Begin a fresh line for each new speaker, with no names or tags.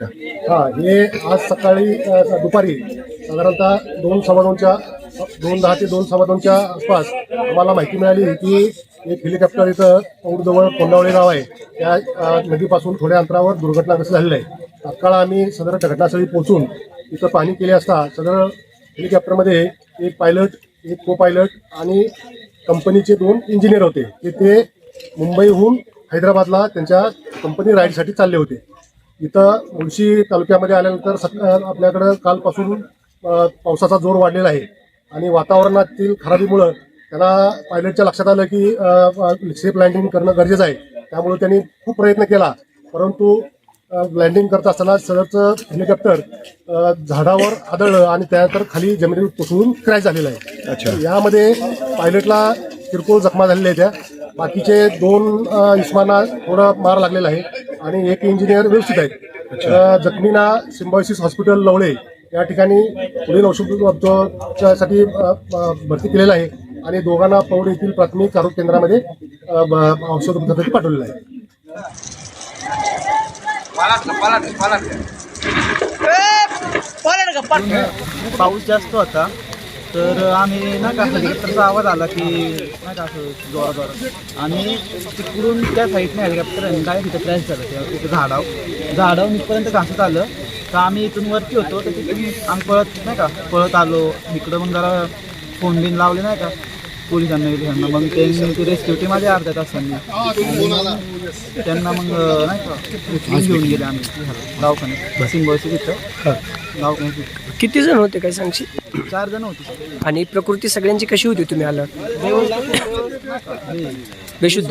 हा हे आज सकाळी दुपारी साधारणतः दोन सव्वा दोनच्या दोन दहा ते दोन सव्वा दोनच्या आसपास आम्हाला माहिती मिळाली की एक हेलिकॉप्टर इथं पौडजवळ कोंडावळे गाव आहे. त्या नदीपासून थोड्या अंतरावर दुर्घटनाग्रस्त झालेलं आहे. तात्काळ आम्ही सदर घटनास्थळी पोहोचून इथं पाणी केले असता सदर हेलिकॉप्टरमध्ये एक पायलट एक को पायलट आणि कंपनीचे दोन इंजिनियर होते. ते ते मुंबईहून हैदराबादला त्यांच्या कंपनी राईडसाठी चालले होते. इथं मुळशी तालुक्यामध्ये आल्यानंतर सक आपल्याकडं कालपासून पावसाचा जोर वाढलेला आहे. आणि वातावरणातील खराबीमुळं त्यांना पायलटच्या लक्षात आलं की सेफ लँडिंग करणं गरजेचं आहे. त्यामुळे त्यांनी खूप प्रयत्न केला. परंतु लँडिंग करत असताना सदरचं हेलिकॉप्टर झाडावर आदळलं आणि त्यानंतर खाली जमिनीवर कोसळून क्रॅश झालेलं आहे. यामध्ये पायलटला किरकोळ जखमा झालेल्या आहेत. बाकीचे दोन इस्मांना थोडा मार लागलेला आहे. आणि एक इंजिनियर व्यवस्थित आहेत जखमींना सिम्बॉयसिस हॉस्पिटल लवळे या ठिकाणी पुढील औषधोपचारासाठी भरती केलेलं आहे. आणि दोघांना पौड येथील प्राथमिक आरोग्य केंद्रामध्ये अ, ब- औषधोपचारासाठी पाठवलेलं आहे.
पाऊस जास्त होता. तर आम्ही नाही का हेलिकॉप्टरचा आवाज आला की नाही का असं जोरा आणि तिकडून त्या साईडने हेलिकॉप्टर आणि काय तिथं क्रॅश झालं. तेव्हा तिथं झाडाव झाडाव इथपर्यंत घासत आलं. तर आम्ही इथून वरती होतो. तर तिथून आम्ही पळत नाही का पळत आलो. इकडं मग जरा फोन बिन लावले नाही का. पोलिसांना बिलिसांना मग त्यांनी ती रेस्क्यू टीम आली अर्ध्या तासांनी. त्यांना मग नाही का उचलून घेऊन गेले आम्ही दवाखान्यात सिंबॉसी तिथं. दवाखान्यात.
किती जण होते काय सांगशील?
चार जण होते.
आणि प्रकृती सगळ्यांची कशी होती तुम्ही आला
बेशुद्ध.